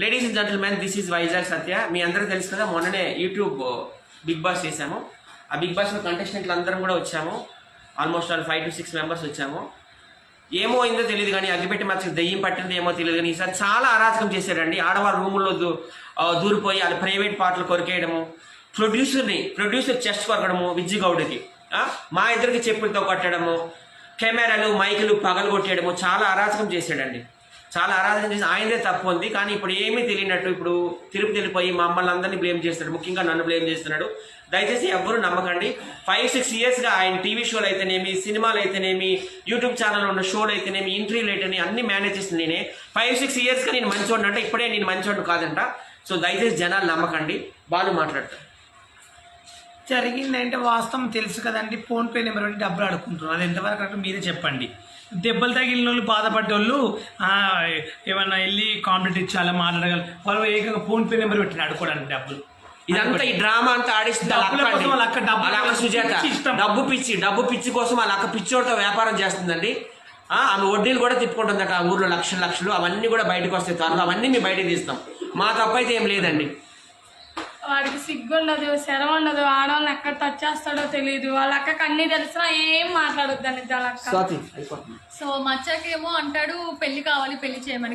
Ladies and gentlemen this is Vizag Satya మీ అందరూ తెలుసు కదా మొన్ననే యూట్యూబ్ బిగ్ బాస్ చేశాము. ఆ బిగ్ బాస్లో కంటెస్టెంట్లు అందరం కూడా వచ్చాము. Almost all five to six members వచ్చాము. ఏమో అయిందో తెలియదు కానీ అగ్గిపెట్టి మచ్చ దెయ్యం పట్టింది ఏమో తెలియదు కానీ ఈసారి చాలా అరాచకం చేశాడండి ఆడవాళ్ళ రూముల్లో దూ దూరిపోయి వాళ్ళ ప్రైవేట్ పాటలు కొరికేయడము ప్రొడ్యూసర్ని ప్రొడ్యూసర్ చెస్ట్ కొరకడము విజ్జిగౌడ్కి మా ఇద్దరికి చెప్పులతో కొట్టడము కెమెరాలు మైకులు పగలు కొట్టేయడము చాలా అరాచకం చేశాడండి. చాలా ఆరాధన చేసి ఆయనదే తప్పు ఉంది కానీ ఇప్పుడు ఏమీ తెలియనట్టు ఇప్పుడు తిరుపతి వెళ్ళిపోయి మమ్మల్ని అందరినీ బ్లేమ్ చేస్తున్నాడు. ముఖ్యంగా నన్ను బ్లేమ్ చేస్తున్నాడు. దయచేసి ఎవ్వరూ నమ్మకండి. ఫైవ్ సిక్స్ ఇయర్స్గా ఆయన టీవీ షోలు అయితేనేమి సినిమాలు అయితేనేమి యూట్యూబ్ ఛానల్ ఉన్న షోలు అయితేనేమి ఇంటర్వ్యూలు అయితేనే అన్ని మేనేజ్ చేసిన నేనే. ఫైవ్ సిక్స్ ఇయర్స్గా నేను మంచోడు అంటే ఇప్పుడే నేను మంచోడు కాదంట. సో దయచేసి జనాలు నమ్మకండి. బాలు మాట్లాడతారు జరిగిందంటే వాస్తవం తెలుసు కదండి. ఫోన్పే నెంబర్ అంటే డబ్బులు అడుక్కుంటున్నారు. అది ఎంతవరకు అంటే మీరే చెప్పండి. దెబ్బలు తగిలిన వాళ్ళు బాధపడ్డోళ్ళు ఏమన్నా వెళ్ళి కాంప్లీట్ ఇచ్చాలా మాట్లాడగలరు వాళ్ళు ఏకంగా ఫోన్ పే నెంబర్ పెట్టి అడుకోవడానికి డబ్బులు. ఇదంతా ఈ డ్రామా అంతా ఆడిస్తుంది సుజాత. డబ్బు పిచ్చి డబ్బు పిచ్చి కోసం వాళ్ళ అక్క పిచ్చోడితో వ్యాపారం చేస్తుందండి. ఆ, ఆమె వడ్డీలు కూడా తిప్పుకుంటుందట ఆ ఊర్లో లక్షలు లక్షలు అవన్నీ కూడా బయటకు వస్తాయి త్వరలో అవన్నీ మేము బయటకు తీస్తాం. మా తప్పు అయితే ఏం లేదండి. వాడికి సిగ్గు ఉండదు శరం ఉండదు ఆడవాళ్ళని ఎక్కడ టచ్ చేస్తాడో తెలియదు వాళ్ళ అక్కకి అన్ని తెలిసినా ఏం మాట్లాడొద్దని వాళ్ళ అక్క సో మచ్చకేమో అంటాడు పెళ్ళి కావాలి పెళ్ళి చేయమని.